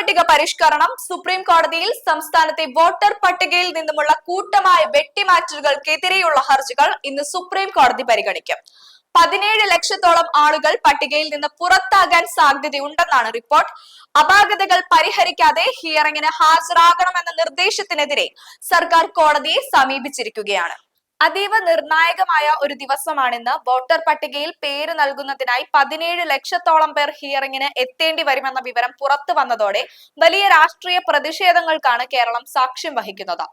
പട്ടിക പരിഷ്കരണം സുപ്രീം കോടതിയിൽ സംസ്ഥാനത്തെ വോട്ടർ പട്ടികയിൽ നിന്നുമുള്ള കൂട്ടമായ വെട്ടിമാറ്റലുകൾക്കെതിരെയുള്ള ഹർജികൾ ഇന്ന് സുപ്രീം കോടതി പരിഗണിക്കും. പതിനേഴ് ലക്ഷത്തോളം ആളുകൾ പട്ടികയിൽ നിന്ന് പുറത്താകാൻ സാധ്യതയുണ്ടെന്നാണ് റിപ്പോർട്ട്. അപാകതകൾ പരിഹരിക്കാതെ ഹിയറിംഗിന് ഹാജരാകണമെന്ന നിർദ്ദേശത്തിനെതിരെ സർക്കാർ കോടതിയെ സമീപിച്ചിരിക്കുകയാണ്. അതീവ നിർണായകമായ ഒരു ദിവസമാണിന്ന് വോട്ടർ പട്ടികയിൽ പേര് നൽകുന്നതിനായി പതിനേഴ് ലക്ഷത്തോളം പേർ ഹിയറിംഗിന് എത്തേണ്ടി വരുമെന്ന വിവരം പുറത്തു വന്നതോടെ വലിയ രാഷ്ട്രീയ പ്രതിഷേധങ്ങൾക്കാണ് കേരളം സാക്ഷ്യം വഹിക്കുന്നത്.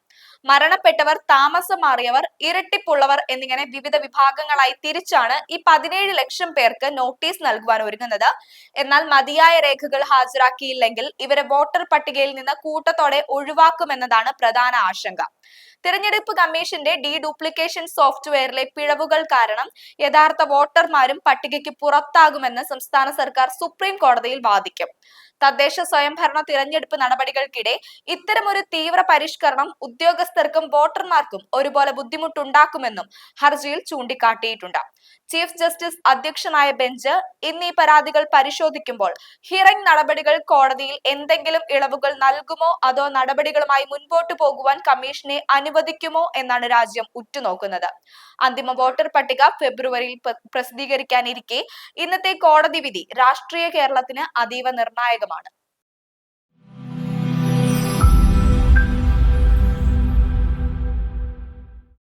മരണപ്പെട്ടവർ താമസം മാറിയവർ ഇരട്ടിപ്പുള്ളവർ എന്നിങ്ങനെ വിവിധ വിഭാഗങ്ങളായി തിരിച്ചാണ് ഈ പതിനേഴ് ലക്ഷം പേർക്ക് നോട്ടീസ് നൽകുവാൻ ഒരുങ്ങുന്നത്. എന്നാൽ മതിയായ രേഖകൾ ഹാജരാക്കിയില്ലെങ്കിൽ ഇവരെ വോട്ടർ പട്ടികയിൽ നിന്ന് കൂട്ടത്തോടെ ഒഴിവാക്കുമെന്നതാണ് പ്രധാന ആശങ്ക. തിരഞ്ഞെടുപ്പ് കമ്മീഷന്റെ ഡി ഡ്യൂപ്ലിക്കേഷൻ സോഫ്റ്റ്വെയറിലെ പിഴവുകൾ കാരണം യഥാർത്ഥ വോട്ടർമാരും പട്ടികയ്ക്ക് പുറത്താകുമെന്ന് സംസ്ഥാന സർക്കാർ സുപ്രീം കോടതിയിൽ വാദിക്കും. തദ്ദേശ സ്വയംഭരണ തിരഞ്ഞെടുപ്പ് നടപടികൾക്കിടെ ഇത്തരമൊരു തീവ്ര പരിഷ്കരണം ഉദ്യോഗസ്ഥർക്കും വോട്ടർമാർക്കും ഒരുപോലെ ബുദ്ധിമുട്ടുണ്ടാക്കുമെന്നും ഹർജിയിൽ ചൂണ്ടിക്കാട്ടിയിട്ടുണ്ട്. ചീഫ് ജസ്റ്റിസ് അധ്യക്ഷനായ ബെഞ്ച് ഇന്ന് ഈ പരാതികൾ പരിശോധിക്കുമ്പോൾ ഹിയറിംഗ് നടപടികൾ കോടതിയിൽ എന്തെങ്കിലും ഇളവുകൾ നൽകുമോ? അതോ നടപടികളുമായി മുൻപോട്ട് പോകുവാൻ കമ്മീഷനെ അനുവദിക്കുമോ? എന്നാണ് രാജ്യം ഉറ്റുനോക്കുന്നത്. അന്തിമ വോട്ടർ പട്ടിക ഫെബ്രുവരിയിൽ പ്ര- പ്രസിദ്ധീകരിക്കാനിരിക്കെ ഇന്നത്തെ കോടതി വിധി രാഷ്ട്രീയ കേരളത്തിന് അതീവ നിർണായകമാണ്